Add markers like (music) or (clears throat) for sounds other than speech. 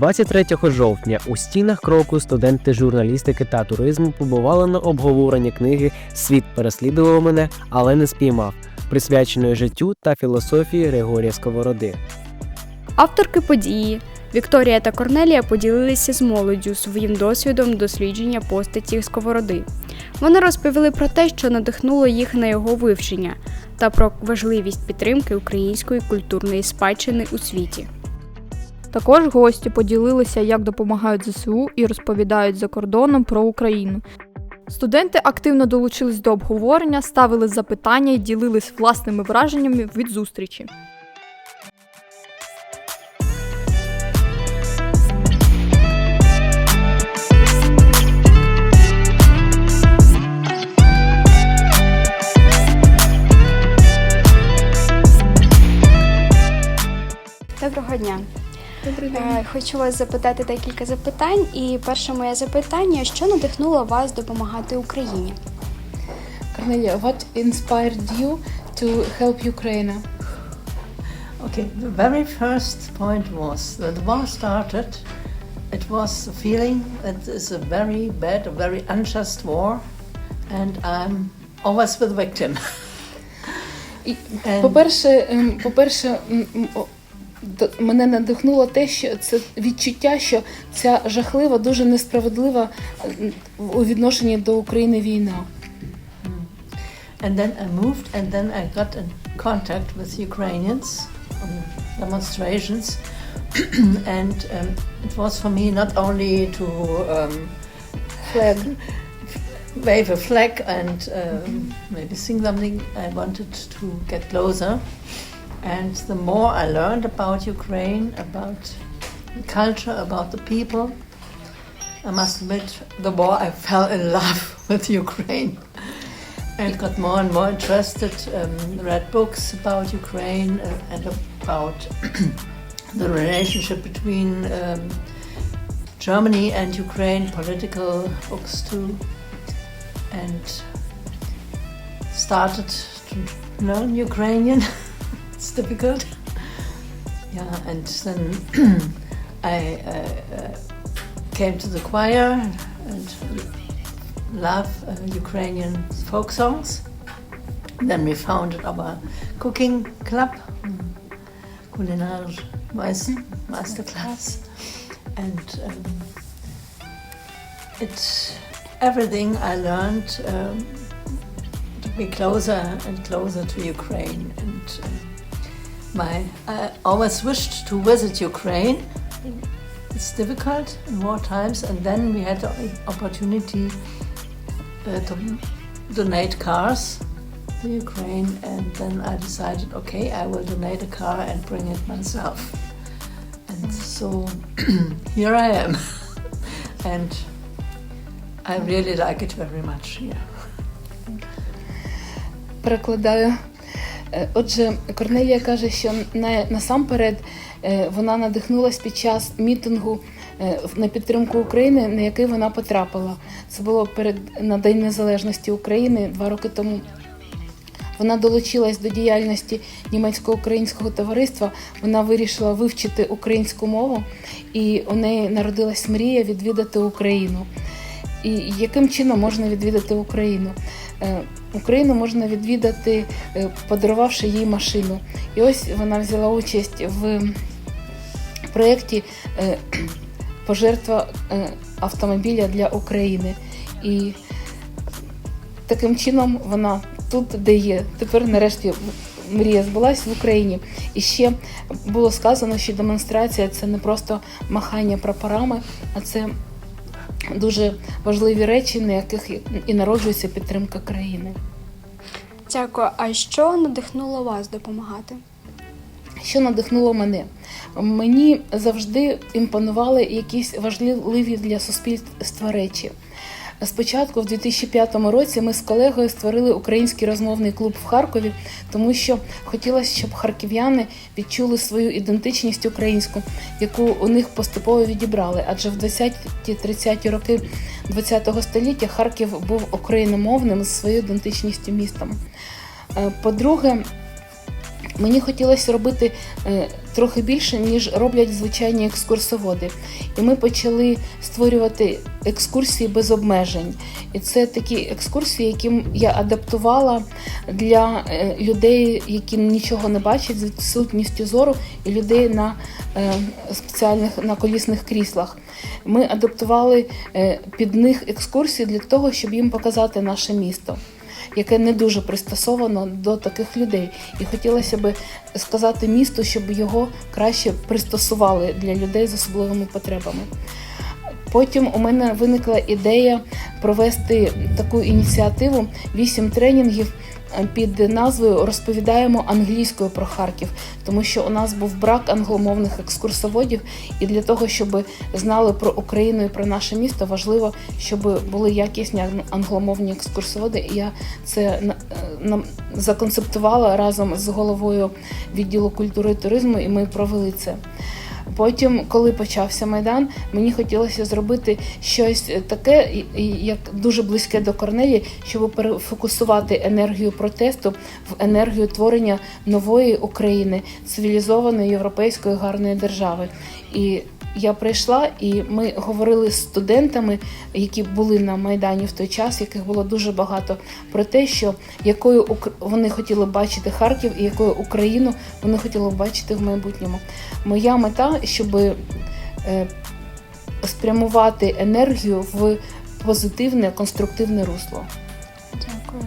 23 жовтня у стінах кроку студенти журналістики та туризму побували на обговоренні книги Світ переслідував мене, але не спіймав, присвяченої життю та філософії Григорія Сковороди. Авторки події Вікторія та Корнелія поділилися з молоддю своїм досвідом дослідження постаті Сковороди. Вони розповіли про те, що надихнуло їх на його вивчення, та про важливість підтримки української культурної спадщини у світі. Також гості поділилися, як допомагають ЗСУ і розповідають за кордоном про Україну. Студенти активно долучились до обговорення, ставили запитання і ділились власними враженнями від зустрічі. Доброго дня. Е, Хочу вас запитати декілька запитань. І перше моє запитання: що надихнуло вас допомагати Україні? Cornelia, what inspired you to help Ukraine? Okay, the very first point was that the war started. It was a feeling that it's a very bad, a very unjust war, and I'm always with the victim. And- По-перше, ем, по-перше, мене надихнуло те, що це відчуття, що ця жахлива, дуже несправедлива у відношенні до України війна. And then I moved, and then I got in contact with Ukrainians on demonstrations. and um, it was for me not only to um, Флег. wave a flag and um, maybe sing something, I wanted to get closer. And the more I learned about Ukraine, about the culture, about the people, I must admit, the more I fell in love (laughs) with Ukraine and got more and more interested. Um, read books about Ukraine uh, and about (clears throat) the relationship between um, Germany and Ukraine, political books too, and started to learn Ukrainian. (laughs) it's difficult. Yeah, and then (clears throat) I uh, uh, came to the choir and love uh, Ukrainian folk songs. Then we founded our cooking club, Meister, Masterclass, and um, it's everything I learned um, to be closer and closer to Ukraine. And um, my I always wished to visit Ukraine. It's difficult in war times, and then we had the opportunity uh, to donate cars to Ukraine, and then I decided, okay, I will donate a car and bring it myself. And so (clears throat) here I am, (laughs) and I really like it very much here. Перекладаю. Е, Отже, Корнелія каже, що на, насамперед е, вона надихнулась під час мітингу е, на підтримку України, на який вона потрапила. Це було перед на День Незалежності України два роки тому. Вона долучилась до діяльності німецько-українського товариства. Вона вирішила вивчити українську мову, і у неї народилась мрія відвідати Україну. І яким чином можна відвідати Україну? Е, Україну можна відвідати, е, подарувавши їй машину. І ось вона взяла участь в проєкті е, (clears throat) пожертва автомобіля для України. І таким чином вона тут, де є. Тепер нарешті мрія збулась в Україні. І ще було сказано, що демонстрація це не просто махання прапорами, а це дуже важливі речі, на яких і народжується підтримка країни. Дякую. А що надихнуло вас допомагати? Що надихнуло мене? Мені завжди імпонували якісь важливі для суспільства речі. Спочатку, в 2005 році, ми з колегою створили український розмовний клуб в Харкові, тому що хотілося, щоб харків'яни відчули свою ідентичність українську, яку у них поступово відібрали. Адже в 20-30 роки ХХ століття Харків був україномовним з своєю ідентичністю містом. Е, По-друге, Мені хотілося робити е, трохи більше, ніж роблять звичайні екскурсоводи. І ми почали створювати екскурсії без обмежень. І це такі екскурсії, які я адаптувала для е, людей, які нічого не бачать з відсутністю зору, і людей на е, спеціальних на колісних кріслах. Ми адаптували під них екскурсії для того, щоб їм показати наше місто яке не дуже пристосовано до таких людей. І хотілося б сказати місту, щоб його краще пристосували для людей з особливими потребами. Потім у мене виникла ідея провести таку ініціативу вісім тренінгів під назвою Розповідаємо англійською про Харків, тому що у нас був брак англомовних екскурсоводів, і для того, щоб знали про Україну і про наше місто, важливо, щоб були якісні англомовні екскурсоводи. Я це е, законцептувала разом з головою відділу культури і туризму, і ми провели це. Потім, коли почався майдан, мені хотілося зробити щось таке, як дуже близьке до Корнелі, щоб перефокусувати енергію протесту в енергію творення нової України, цивілізованої європейської гарної держави. І я прийшла, і ми говорили з студентами, які були на майдані в той час, яких було дуже багато, про те, що якою вони хотіли бачити Харків і якою Україну вони хотіли бачити в майбутньому. Моя мета, щоб е, спрямувати енергію в позитивне, конструктивне русло. Дякую.